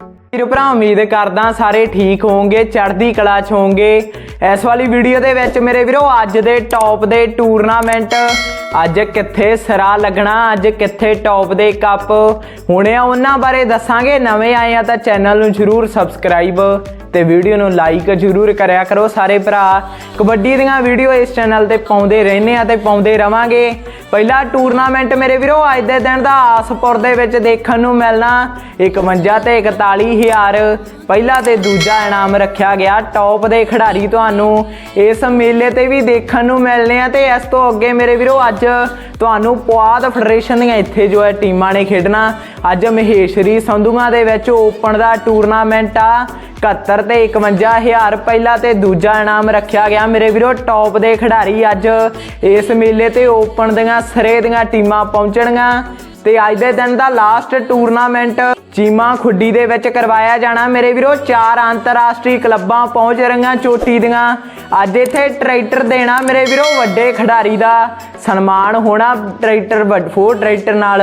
ਵੀਰ ਭਰਾ, ਉਮੀਦ ਕਰਦਾ ਸਾਰੇ ਠੀਕ ਹੋਵੋਗੇ, ਚੜ੍ਹਦੀ ਕਲਾ ਚ ਹੋਵੋਗੇ। ਇਸ ਵਾਲੀ ਵੀਡੀਓ ਦੇ ਵਿੱਚ ਮੇਰੇ ਵੀਰੋ, ਅੱਜ ਦੇ ਟੌਪ ਦੇ ਟੂਰਨਾਮੈਂਟ ਅੱਜ ਕਿੱਥੇ ਸਿਰਾ ਲੱਗਣਾ, ਅੱਜ ਕਿੱਥੇ ਟੌਪ ਦੇ ਕੱਪ ਹੋਣੇ ਆ ਉਹਨਾਂ ਬਾਰੇ ਦੱਸਾਂਗੇ, ਨਵੇਂ ਆਏ ਆ ਤਾਂ ਚੈਨਲ ਨੂੰ ਜਰੂਰ ਸਬਸਕ੍ਰਾਈਬ ਤੇ ਵੀਡੀਓ ਨੂੰ ਲਾਈਕ ਜਰੂਰ ਕਰਿਆ ਕਰੋ। ਸਾਰੇ ਭਰਾ, ਕਬੱਡੀ ਦੀਆਂ ਵੀਡੀਓ ਇਸ ਚੈਨਲ ਤੇ ਪਾਉਂਦੇ ਰਹਿੰਦੇ ਆ ਤੇ ਪਾਉਂਦੇ ਰਵਾਂਗੇ। ਪਹਿਲਾ ਟੂਰਨਾਮੈਂਟ ਮੇਰੇ ਵੀਰੋ, ਅੱਜ ਦੇ ਦਿਨ ਦਾ ਆਸਪੁਰ ਦੇ ਵਿੱਚ ਦੇਖਣ ਨੂੰ ਮਿਲਣਾ। 51 ਤੇ 41000 ਪਹਿਲਾ ਤੇ ਦੂਜਾ ਇਨਾਮ ਰੱਖਿਆ ਗਿਆ। ਟੌਪ ਦੇ ਖਿਡਾਰੀ ਤੁਹਾਨੂੰ ਇਸ ਮੇਲੇ ਤੇ ਵੀ ਦੇਖਣ ਨੂੰ ਮਿਲਨੇ ਆ ਤੇ ਇਸ ਤੋਂ ਅੱਗੇ ਮੇਰੇ ਵੀਰੋ, ਅੱਜ ਤੁਹਾਨੂੰ ਪੁਆਧ ਫੈਡਰੇਸ਼ਨ ਦੀਆਂ ਇੱਥੇ ਜੋ ਹੈ ਟੀਮਾਂ ਨੇ ਖੇਡਣਾ। ਅੱਜ ਮਹੇਸ਼ਰੀ ਸੰਧੂਆਂ ਦੇ ਵਿੱਚ ਓਪਨ ਦਾ ਟੂਰਨਾਮੈਂਟ ਆ। 71 ਤੇ 51000 ਪਹਿਲਾ ਤੇ ਦੂਜਾ ਇਨਾਮ ਰੱਖਿਆ ਗਿਆ। ਮੇਰੇ ਵੀਰੋ ਟੌਪ ਦੇ ਖਿਡਾਰੀ ਅੱਜ ਇਸ ਮੇਲੇ ਤੇ ਓਪਨ ਦੀਆਂ ਸਰੇ ਦੀਆਂ ਟੀਮਾਂ ਪਹੁੰਚਣਗੀਆਂ। ਤੇ ਅੱਜ ਦੇ ਦਿਨ ਦਾ ਲਾਸਟ ਟੂਰਨਾਮੈਂਟ ਚੀਮਾ ਖੁੱਡੀ ਦੇ ਵਿੱਚ ਕਰਵਾਇਆ ਜਾਣਾ। ਮੇਰੇ ਵੀਰੋ, ਚਾਰ ਅੰਤਰਰਾਸ਼ਟਰੀ ਕਲੱਬਾਂ ਪਹੁੰਚ ਰਹੀਆਂ ਚੋਟੀ ਦੀਆਂ। ਅੱਜ ਇੱਥੇ ਟਰੈਕਟਰ ਦੇਣਾ ਮੇਰੇ ਵੀਰੋ, ਵੱਡੇ ਖਿਡਾਰੀ ਦਾ ਸਨਮਾਨ ਹੋਣਾ। ਟਰੈਕਟਰ ਫੋਰ ਟਰੈਕਟਰ ਨਾਲ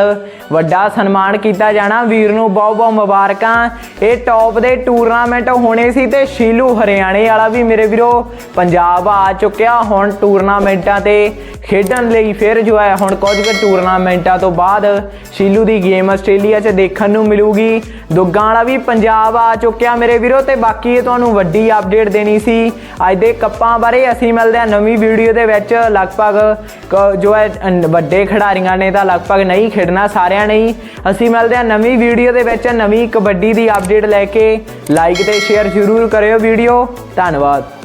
ਵੱਡਾ ਸਨਮਾਨ ਕੀਤਾ ਜਾਣਾ। ਵੀਰ ਨੂੰ ਬਹੁਤ ਬਹੁਤ ਮੁਬਾਰਕਾਂ। ਇਹ ਟੌਪ ਦੇ ਟੂਰਨਾਮੈਂਟ ਹੋਣੇ ਸੀ ਤੇ ਸ਼ੀਲੂ ਹਰਿਆਣੇ ਵਾਲਾ ਵੀ ਮੇਰੇ ਵੀਰੋ, ਪੰਜਾਬ ਆ ਚੁੱਕਿਆ। ਹੁਣ ਟੂਰਨਾਮੈਂਟਾਂ ਤੇ ਖੇਡਣ ਲਈ ਫਿਰ ਜੋ ਹੈ ਹੁਣ ਕੁਝ ਕੁ ਟੂਰਨਾਮੈਂਟਾਂ ਤੋਂ ਬਾਅਦ ਸ਼ੀਲੂ ਦੀ ਗੇਮ ਆਸਟ੍ਰੇਲੀਆ 'ਚ ਦੇਖਣ ਨੂੰ ਮਿਲੂਗੀ। ਦੁੱਗਾਂ ਵਾਲਾ ਵੀ ਪੰਜਾਬ ਆ ਚੁੱਕਿਆ ਮੇਰੇ ਵੀਰੋ ਤੇ ਬਾਕੀ ਇਹ ਤੁਹਾਨੂੰ ਵੱਡੀ ਅਪਡੇਟ ਦੇਣੀ ਸੀ। ਅੱਜ ਦੇ ਕੱਪਾਂ ਬਾਰੇ ਅਸੀਂ ਮਿਲਦੇ ਹਾਂ ਨਵੀਂ ਵੀਡੀਓ ਦੇ ਵਿੱਚ। ਲਗਭਗ ਕ- ਜੋ ਹੈ ਵੱਡੇ ਖਿਡਾਰੀਆਂ ਨੇ ਤਾਂ ਲਗਭਗ ਨਹੀਂ ਖੇਡਣਾ, ਸਾਰਿਆਂ ਨੇ ਅਸੀਂ ਮਿਲਦੇ ਹਾਂ ਨਵੀਂ ਵੀਡੀਓ ਦੇ ਵਿੱਚ, ਨਵੀਂ ਕਬੱਡੀ ਦੀ ਅਪਡੇਟ ਲੈ ਕੇ। ਲਾਈਕ ਤੇ ਸ਼ੇਅਰ ਜ਼ਰੂਰ ਕਰਿਓ ਵੀਡੀਓ। ਧੰਨਵਾਦ।